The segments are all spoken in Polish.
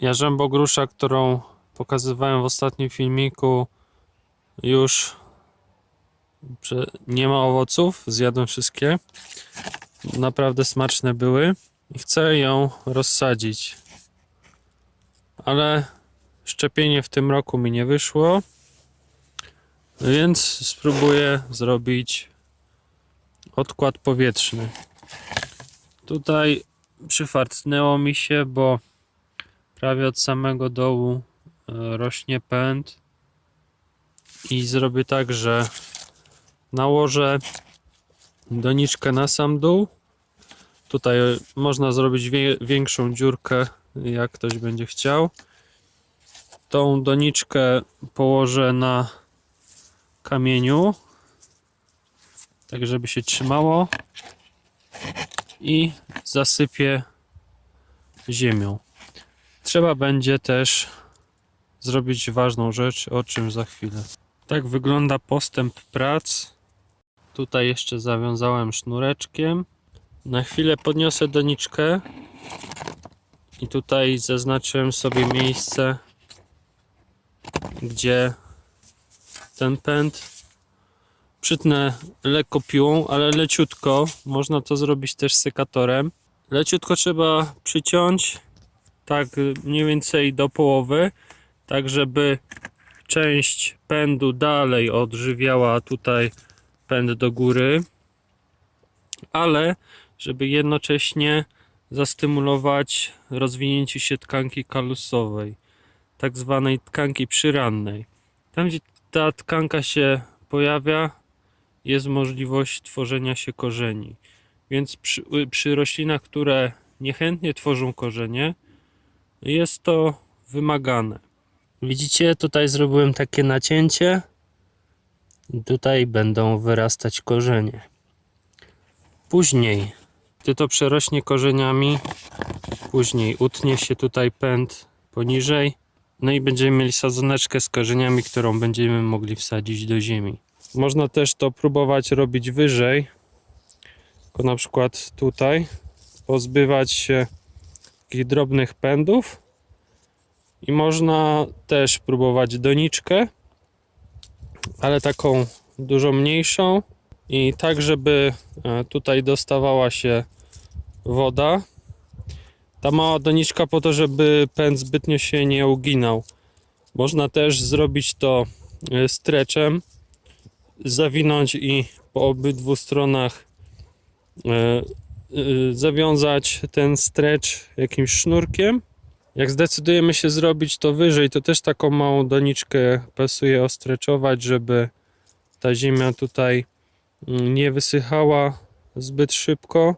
Jarzębo grusza, którą pokazywałem w ostatnim filmiku, już nie ma owoców. Zjadłem wszystkie. Naprawdę smaczne były. I chcę ją rozsadzić. Ale szczepienie w tym roku mi nie wyszło. Więc spróbuję zrobić odkład powietrzny. Tutaj przyfartnęło mi się, bo prawie od samego dołu e, rośnie pęd i zrobię tak, że nałożę doniczkę na sam dół. Tutaj można zrobić większą dziurkę, jak ktoś będzie chciał. Tą doniczkę położę na kamieniu, tak żeby się trzymało i zasypię ziemią. Trzeba będzie też zrobić ważną rzecz, o czym za chwilę. Tak wygląda postęp prac. Tutaj jeszcze zawiązałem sznureczkiem. Na chwilę podniosę doniczkę i tutaj zaznaczyłem sobie miejsce, gdzie ten pęd przytnę lekko piłą, ale leciutko. Można to zrobić też sekatorem. Leciutko trzeba przyciąć, tak mniej więcej do połowy, tak żeby część pędu dalej odżywiała tutaj pęd do góry, ale żeby jednocześnie zastymulować rozwinięcie się tkanki kalusowej, tak zwanej tkanki przyrannej. Tam, gdzie ta tkanka się pojawia, jest możliwość tworzenia się korzeni. Więc przy, przy roślinach, które niechętnie tworzą korzenie, jest to wymagane. Widzicie, tutaj zrobiłem takie nacięcie i tutaj będą wyrastać korzenie. Później, gdy to przerośnie korzeniami, później utnie się tutaj pęd poniżej, no i będziemy mieli sadzoneczkę z korzeniami, którą będziemy mogli wsadzić do ziemi. Można też to próbować robić wyżej, tylko na przykład tutaj, pozbywać się takich drobnych pędów i można też próbować doniczkę, ale taką dużo mniejszą i tak, żeby e, tutaj dostawała się woda. Ta mała doniczka po to, żeby pęd zbytnio się nie uginał. Można też zrobić to e, streczem, zawinąć i po obydwu stronach e, zawiązać ten stretch jakimś sznurkiem. Jak zdecydujemy się zrobić to wyżej, to też taką małą doniczkę pasuje ostreczować, żeby ta ziemia tutaj mm, nie wysychała zbyt szybko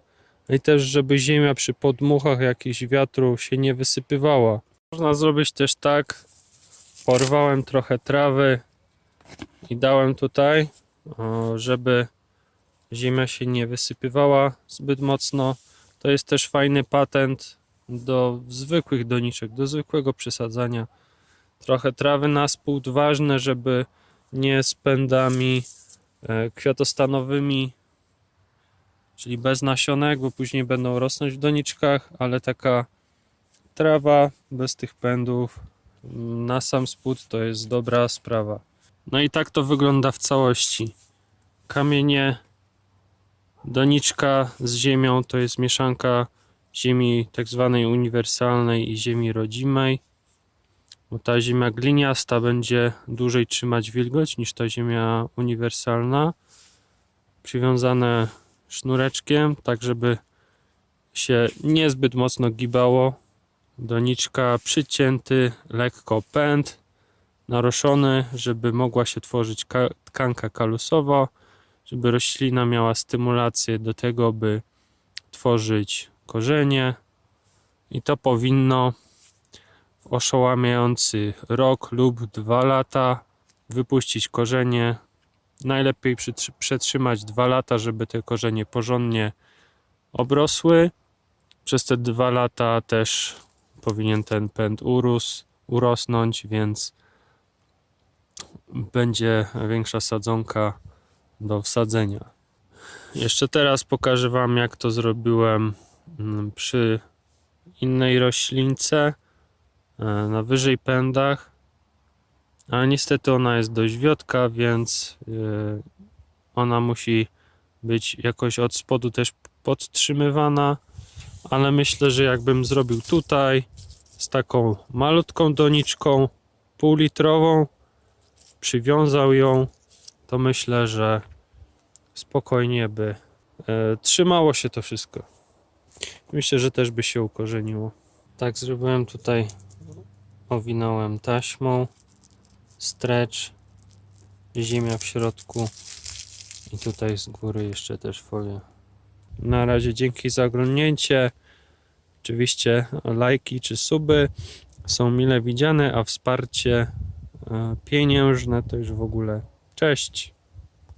i też żeby ziemia przy podmuchach jakichś wiatru się nie wysypywała. Można zrobić też tak, porwałem trochę trawy i dałem tutaj, żeby ziemia się nie wysypywała zbyt mocno. To jest też fajny patent do zwykłych doniczek, do zwykłego przesadzania. Trochę trawy na spód, ważne, żeby nie z pędami e, kwiatostanowymi, czyli bez nasionek, bo później będą rosnąć w doniczkach, ale taka trawa bez tych pędów na sam spód to jest dobra sprawa. No i tak to wygląda w całości. Kamienie, doniczka z ziemią to jest mieszanka ziemi tak zwanej uniwersalnej i ziemi rodzimej. Bo ta ziemia gliniasta będzie dłużej trzymać wilgoć niż ta ziemia uniwersalna. Przywiązane sznureczkiem, tak żeby się niezbyt mocno gibało. Doniczka przycięty lekko pęd, naroszony, żeby mogła się tworzyć ka- tkanka kalusowa, żeby roślina miała stymulację do tego, by tworzyć korzenie i to powinno w oszałamiający rok lub dwa lata wypuścić korzenie. Najlepiej przetrzymać dwa lata, żeby te korzenie porządnie obrosły. Przez te dwa lata też powinien ten pęd urósł, urosnąć, więc będzie większa sadzonka do wsadzenia. Jeszcze teraz pokażę Wam, jak to zrobiłem mm, przy innej roślince. e, na wyżej pędach. Ale niestety ona jest dość wiotka, więc e, ona musi być jakoś od spodu też podtrzymywana. Ale myślę, że jakbym zrobił tutaj z taką malutką doniczką półlitrową, przywiązał ją, to myślę, że spokojnie by e, trzymało się to wszystko. Myślę, że też by się ukorzeniło. Tak zrobiłem tutaj, owinąłem taśmą, stretch, ziemia w środku i tutaj z góry jeszcze też folia. Na razie dzięki za oglądnięcie. Oczywiście lajki czy suby są mile widziane, a wsparcie e, pieniężne to już w ogóle cześć.